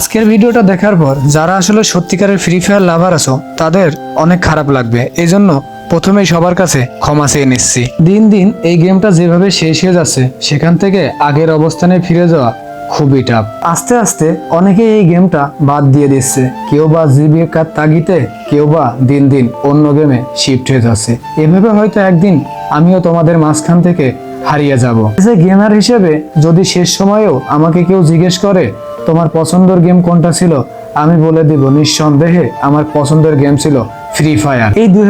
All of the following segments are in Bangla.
আজকের ভিডিওটা দেখার পর যারা আসলে সত্যিকারের ফ্রি ফায়ার লাভার আছো, তাদের অনেক খারাপ লাগবে। এই জন্য প্রথমেই সবার কাছে ক্ষমা চেয়ে নিচ্ছি। দিন দিন এই গেমটা যেভাবে শেষ হয়ে যাচ্ছে, সেখান থেকে আগের অবস্থানে ফিরে যাওয়া খুবই টাফ আস্তে আস্তে অনেকে এই গেমটা বাদ দিয়ে দিচ্ছে। কেউ বা জীবিকার তাগিতে কেউ বা দিন দিন অন্য গেমে শিফট হয়ে যাচ্ছে। এভাবে হয়তো একদিন আমিও তোমাদের মাঝখান থেকে হারিয়ে যাব। যে গেমার হিসেবে যদি শেষ সময়েও আমাকে কেউ জিজ্ঞেস করে তোমার পছন্দের গেম কোনটা ছিল? আমি বলে দিব, নিঃসন্দেহে আমার পছন্দের গেম ছিল ফ্রি ফায়ার এই দুই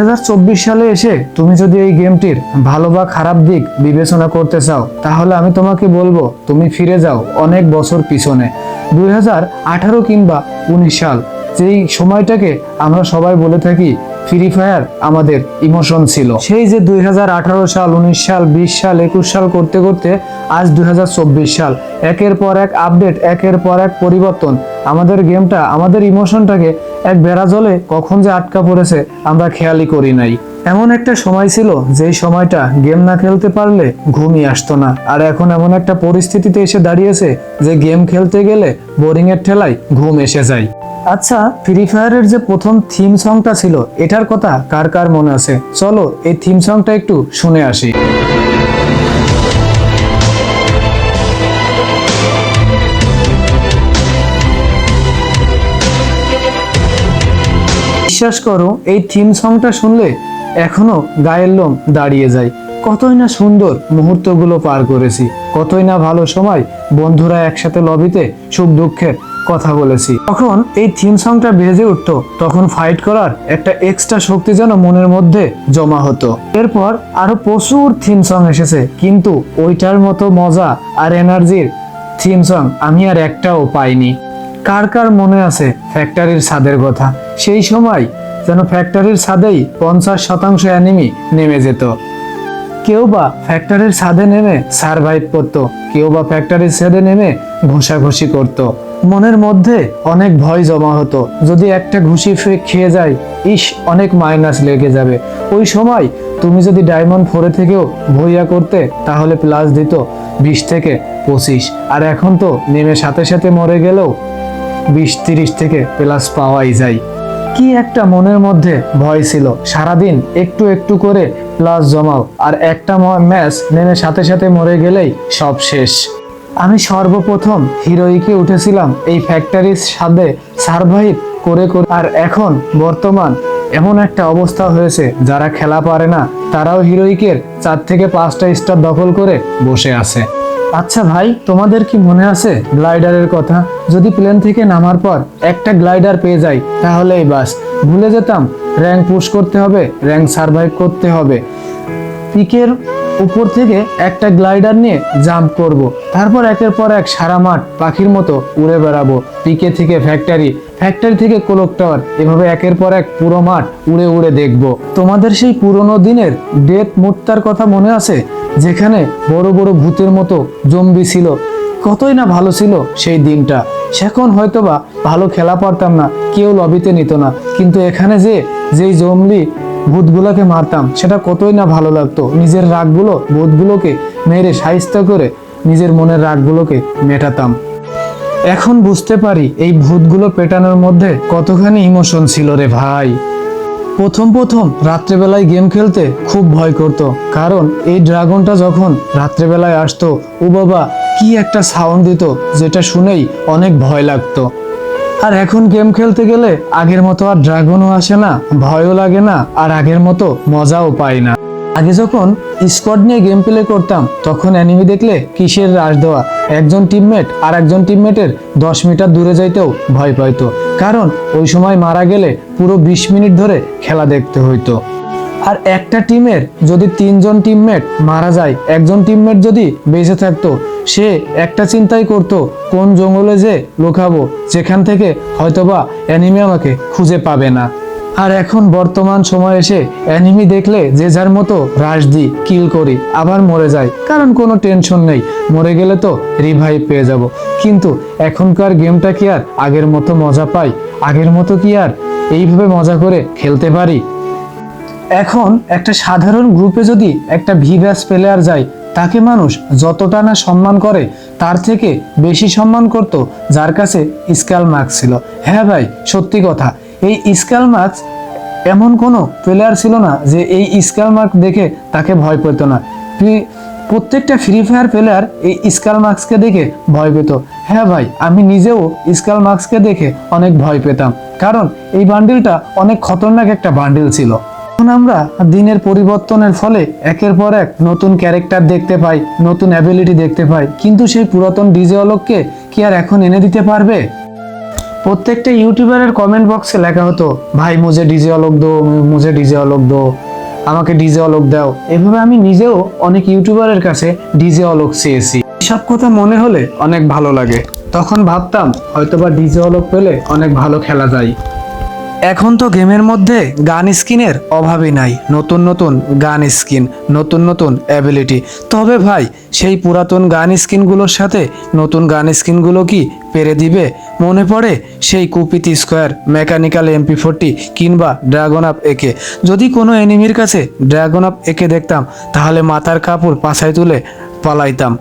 সালে এসে তুমি যদি এই গেমটির ভালো বা খারাপ দিক বিবেচনা করতে চাও, তাহলে আমি তোমাকে বলব, তুমি ফিরে যাও অনেক বছর পিছনে। দুই হাজার আঠারো কিংবা উনিশ সাল, যেই সময়টাকে আমরা সবাই বলে থাকি ফ্রি ফায়ার আমাদের ইমোশন ছিল। সেই যে দুই হাজার আঠারো সাল, উনিশ সাল, বিশ সাল, একুশ সাল করতে করতে আজ দুই হাজার চব্বিশ সাল। একের পর এক আপডেট একের পর এক পরিবর্তন। আমাদের গেমটা আমাদের ইমোশনটাকে এক বেড়া জলে কখন যে আটকা পড়েছে আমরা খেয়ালই করি নাই। এমন একটা সময় ছিল, যেই সময়টা গেম না খেলতে পারলে ঘুমই আসতো না। আর এখন এমন একটা পরিস্থিতিতে এসে দাঁড়িয়েছে, যে গেম খেলতে গেলে বোরিং এর ঠেলায় ঘুম এসে যায়। আচ্ছা ফ্রি ফায়ারের যে প্রথম থিম সংটা ছিল, এটার কথা কার কার মনে আছে? চলো, এই থিম সংটা একটু শুনে আসি। বিশ্বাস করো, এই থিম সংটা শুনলে এখনও গায়ের লোম দাঁড়িয়ে যায়। কতই না সুন্দর মুহূর্তগুলো পার করেছি। কতই না ভালো সময় বন্ধুরা একসাথে লবিতে সুখ দুঃখের কথা বলেছি। তখন এই থিম সংটা বেজে উঠতো, তখন ফাইট করার একটা এক্সট্রা শক্তি যেন মনের মধ্যে জমা হতো। এরপর আরও প্রচুর থিম সং এসেছে, কিন্তু ওইটার মতো মজা আর এনার্জির থিম সং আমি আর একটাও পাইনি। কার কার মনে আছে ফ্যাক্টরির ছাদের কথা? সেই সময় যেন ফ্যাক্টরির ছাদেই পঞ্চাশ শতাংশ অ্যানিমি নেমে যেত। কেউ বা ফ্যাক্টরির ছাদে নেমে সারভাইভ করতো, কেউ বা ফ্যাক্টরির ছাদে নেমে ঘষাঘষি করত। মনের মধ্যে অনেক ভয় জমা হতো। যদি একটা ঘুষি ফে- খেয়ে যায়, ইস, অনেক মাইনাস লেগে যাবে। ওই সময় তুমি যদি ডায়মন্ড ফোরে থেকেও ভইয়া করতে, তাহলে প্লাস দিত বিশ থেকে পঁচিশ। আর এখন তো নেমে সাথে সাথে মরে গেলেও বিশ তিরিশ থেকে প্লাস পাওয়াই যায়। কি একটা মনের মধ্যে ভয় ছিল। সারাদিন একটু একটু করে প্লাস জমাও। আর একটা ম্যাচ নেমে সাথে সাথে মরে গেলেই সব শেষ। আমি সর্বপ্রথম হিরোইকে উঠেছিলাম এই ফ্যাক্টরির সাথে সার্ভাইভ করে করে। আর এখন বর্তমান এমন একটা অবস্থা হয়েছে, যারা খেলা পারে না, তারাও হিরোইকের চার থেকে পাঁচটা স্টার দখল করে বসে আছে। আচ্ছা ভাই, তোমাদের কি মনে আছে গ্লাইডারের কথা? যদি প্লেন থেকে নামার পর একটা গ্লাইডার পেয়ে যাই, তাহলেই বাস। ভুলে যেতাম র্যাঙ্ক পুশ করতে হবে র্যাঙ্ক সার্ভাইভ করতে হবে। পিকের উপর থেকে একটা গ্লাইডার নিয়ে জাম্প করব। তারপর একের পর এক সারা মাঠ পাখির মতো উড়ে বেড়াবো। পিকে থেকে ফ্যাক্টরি ফ্যাক্টরি থেকে কোলক টাওয়ার, এভাবে একের পর এক পুরো মাঠ উড়ে উড়ে দেখব। তোমাদের সেই পুরনো দিনের ডেথ মুক্তার কথা মনে আছে? যেখানে বড় বড় ভূতের মতো জম্বি ছিল। কতই না ভালো ছিল সেই দিনটা। সেখন হয়তোবা ভালো খেলা পারতাম না, কেউ লবিতে নিত না। কিন্তু এখানে যে, যেই জম্বি ভূতগুলোকে মারতাম। সেটা কতই না ভালো লাগতো। নিজের রাগগুলো ভূতগুলোকে মেরে সাহিত্য করে নিজের মনের রাগগুলোকে মেটাতাম। এখন বুঝতে পারি এই ভূতগুলো পেটানোর মধ্যে কতখানি ইমোশন ছিল রে ভাই। প্রথম প্রথম রাত্রেবেলায় গেম খেলতে খুব ভয় করত। কারণ এই ড্রাগনটা যখন রাত্রেবেলায় আসতো, ও বাবা কি একটা সাউন্ড দিত যেটা শুনেই অনেক ভয় লাগতো। আর এখন গেম খেলতে গেলে আগের মতো আর ড্রাগনও আসে না, ভয়ও লাগে না, আর আগের মতো মজাও পাই না। আগে যখন স্কোয়াড নিয়ে গেম প্লে করতাম, তখন অ্যানিমি দেখলে কিসের রাশ দেওয়া? একজন টিমমেট আর একজন টিমমেটের দশ মিটার দূরে যাইতেও ভয় পাইতো। কারণ ওই সময় মারা গেলে পুরো বিশ মিনিট ধরে খেলা দেখতে হইতো। আর একটা টিমের যদি তিনজন টিমমেট মারা যায়, একজন টিমমেট যদি বেঁচে থাকতো সে একটা চিন্তাই করতো, কোন জঙ্গলে যে লুকাবো, যেখান থেকে হয়তোবা অ্যানিমি আমাকে খুঁজে পাবে না। আর এখন বর্তমান সময় এসে অ্যানিমি দেখলে যে যার মতো রাশ দিই, কিল করি, আবার মরে যায় কারণ কোনো টেনশন নেই, মরে গেলে তো রিভাইভ পেয়ে যাব। কিন্তু এখনকার গেমটা কি আর আগের মতো মজা পাই? আগের মতো কি আর এইভাবে মজা করে খেলতে পারি? এখন একটা সাধারণ গ্রুপে যদি একটা ভি ব্যাস প্লেয়ার যায় তাকে মানুষ যতটা না সম্মান করে, তার থেকে বেশি সম্মান করত যার কাছে স্কেল মার্কস ছিল। হ্যাঁ ভাই, সত্যি কথা, এই স্কেল মার্কস এমন কোনো প্লেয়ার ছিল না যে এই স্কেল মার্ক দেখে তাকে ভয় পেত না। প্রত্যেকটা ফ্রি ফায়ার প্লেয়ার এই স্কাল মার্কসকে দেখে ভয় পেত। হ্যাঁ ভাই, আমি নিজেও স্কাল মার্কসকে দেখে অনেক ভয় পেতাম। কারণ এই বান্ডিলটা অনেক খতরনাক একটা বান্ডিল ছিল। এখন আমরা দিনের পরিবর্তনের ফলে একের পর এক নতুন ক্যারেক্টার দেখতে পাই, নতুন অ্যাবিলিটি দেখতে পাই। কিন্তু সেই পুরাতন ডিজে অলোককে কি আর এখন এনে দিতে পারবে? প্রত্যেকটা ইউটিউবারের কমেন্ট বক্সে লেখা হতো, ভাই, মুঝে ডিজে অলোক দো, মুঝে ডিজে অলোক দো, আমাকে ডিজে অলোক দাও। এভাবে আমি নিজেও অনেক ইউটিউবারের কাছে ডিজে অলোক চেয়েছি। সব কথা মনে হলে অনেক ভালো লাগে। তখন ভাবতাম, হয়তোবা ডিজে অলোক পেলে অনেক ভালো খেলা যায়। এখন তো গেমের মধ্যে গান স্কিনের অভাবই নাই। নতুন নতুন গান স্কিন, নতুন নতুন অ্যাবিলিটি তবে ভাই, সেই পুরাতন গান স্কিনগুলোর সাথে নতুন গান স্কিনগুলো কি পেরে দিবে? মনে পড়ে সেই cupid scar, mechanical MP forty কিংবা ড্রাগন আপ একে। যদি কোনো এনিমির কাছে ড্রাগন আপ একে দেখতাম, তাহলে মাথার কাপড় পাছায় তুলে পালাইতাম।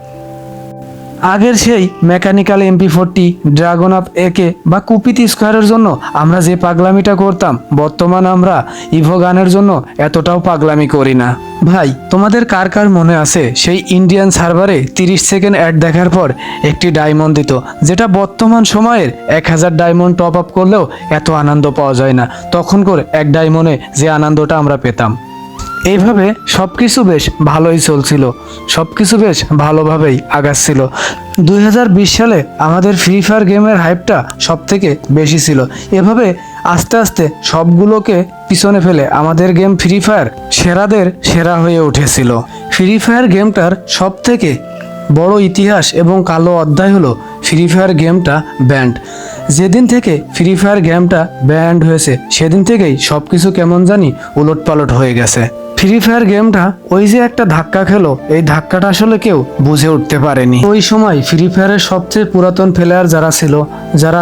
আগের সেই mechanical MP forty dragon up AK বা কুপিতি স্কোয়ারের জন্য আমরা যে পাগলামিটা করতাম, বর্তমান আমরা ইভো গানের জন্য এতটাও পাগলামি করি না। ভাই, তোমাদের কার কার মনে আছে সেই ইন্ডিয়ান সার্ভারে তিরিশ সেকেন্ড অ্যাড দেখার পর একটি ডায়মন্ড দিত, যেটা বর্তমান সময়ের এক হাজার ডায়মন্ড টপ আপ করলেও এত আনন্দ পাওয়া যায় না। তখন করে এক ডায়মন্ডে যে আনন্দটা আমরা পেতাম। এইভাবে সব কিছু বেশ ভালোই চলছিল। সব কিছু বেশ ভালোভাবেই আগাচ্ছিল। দুই হাজার বিশ সালে আমাদের ফ্রি ফায়ার গেমের হাইপটা সব থেকে বেশি ছিল। এভাবে আস্তে আস্তে সবগুলোকে পিছনে ফেলে আমাদের গেম ফ্রি ফায়ার সেরাদের সেরা হয়ে উঠেছিল। ফ্রি ফায়ার গেমটার সব থেকে বড় ইতিহাস এবং কালো অধ্যায় হলো ফ্রি ফায়ার গেমটা ব্যান্ড যেদিন থেকে ফ্রি ফায়ার গেমটা ব্যান্ড হয়েছে, সেদিন থেকেই সব কিছু কেমন জানি উলট পালট হয়ে গেছে। ফ্রি ফায়ার গেমটা ওই যে একটা ধাক্কা খেলো, এই ধাক্কাটা আসলে কেউ বুঝে উঠতে পারেনি। ওই সময় ফ্রি ফায়ারের সবচেয়ে পুরাতন প্লেয়ার যারা ছিল, যারা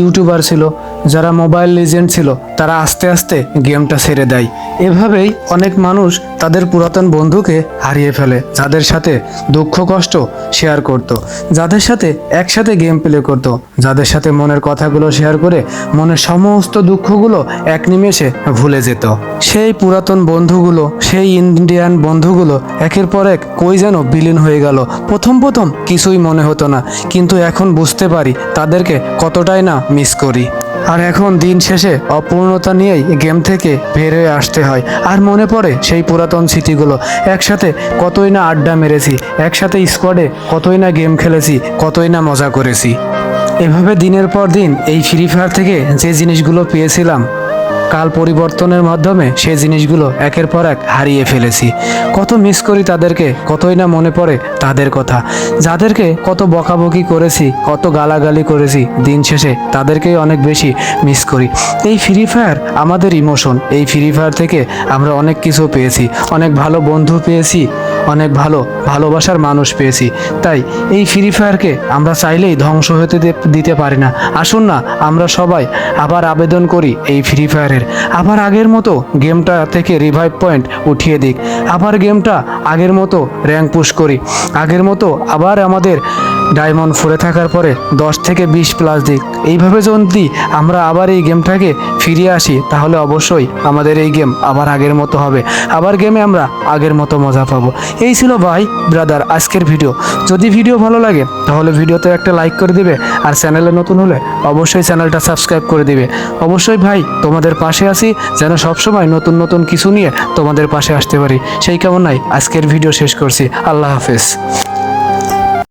ইউটিউবার ছিল যারা মোবাইল লিজেন্ড ছিল, তারা আস্তে আস্তে গেমটা ছেড়ে দেয় এভাবেই অনেক মানুষ তাদের পুরাতন বন্ধুকে হারিয়ে ফেলে, যাদের সাথে দুঃখ, কষ্ট শেয়ার করত। যাদের সাথে একসাথে গেম প্লে করত। যাদের সাথে মনের কথাগুলো শেয়ার করে মনের সমস্ত দুঃখগুলো এক নিমেষে ভুলে যেত সেই পুরাতন বন্ধুগুলো, সেই ইন্ডিয়ান বন্ধুগুলো একের পর এক কই যেন বিলীন হয়ে গেল প্রথম প্রথম কিছুই মনে হতো না, কিন্তু এখন বুঝতে পারি তাদেরকে কতটাই না মিস করি আর এখন দিন শেষে অপূর্ণতা নিয়েই গেম থেকে বের হয়ে আসতে হয়। আর মনে পড়ে সেই পুরাতন স্মৃতিগুলো। একসাথে কতই না আড্ডা মেরেছি, একসাথে স্কোয়াডে কতই না গেম খেলেছি, কতই না মজা করেছি। এভাবে দিনের পর দিন এই ফ্রি ফায়ার থেকে যে জিনিসগুলো পেয়েছিলাম কাল পরিবর্তনের মাধ্যমে সে জিনিসগুলো একের পর এক হারিয়ে ফেলেছি। কত মিস করি তাদেরকে, কতই না মনে পড়ে তাদের কথা। যাদেরকে কত বকাবকি করেছি, কত গালাগালি করেছি, দিন শেষে তাদেরকেই অনেক বেশি মিস করি। এই ফ্রি ফায়ার আমাদের ইমোশন এই ফ্রি ফায়ার থেকে আমরা অনেক কিছু পেয়েছি, অনেক ভালো বন্ধু পেয়েছি, অনেক ভালো ভালোবাসার মানুষ পেয়েছি। তাই এই ফ্রি ফায়ারকে আমরা চাইলেই ধ্বংস হতে দিতে পারি না। আসুন না, আমরা সবাই আবার আবেদন করি এই ফ্রি ফায়ারের আবার আগের মতো গেমটা থেকে রিভাইভ পয়েন্ট উঠিয়ে দিক। আবার গেমটা আগের মতো র্যাঙ্ক পুশ করি। আগের মতো আবার আমাদের ডায়মন্ড ফোরে থাকার পরে দশ থেকে বিশ প্লাস দিক। এইভাবে যদি আমরা আবার এই গেমটাকে ফিরিয়ে আসি, তাহলে অবশ্যই আমাদের এই গেম আবার আগের মতো হবে। আবার গেমে আমরা আগের মতো মজা পাবো। এই ছিল ভাই, ব্রাদার, আজকের ভিডিও। যদি ভিডিও ভালো লাগে, তাহলে ভিডিওতে একটা লাইক করে দিবে। আর চ্যানেলে নতুন হলে অবশ্যই চ্যানেলটা সাবস্ক্রাইব করে দিবে। অবশ্যই ভাই, তোমাদের পাশে আসি যেন সবসময় নতুন নতুন কিছু নিয়ে তোমাদের পাশে আসতে পারি। সেই কামনায় আজকের ভিডিও শেষ করছি। আল্লাহ হাফেজ।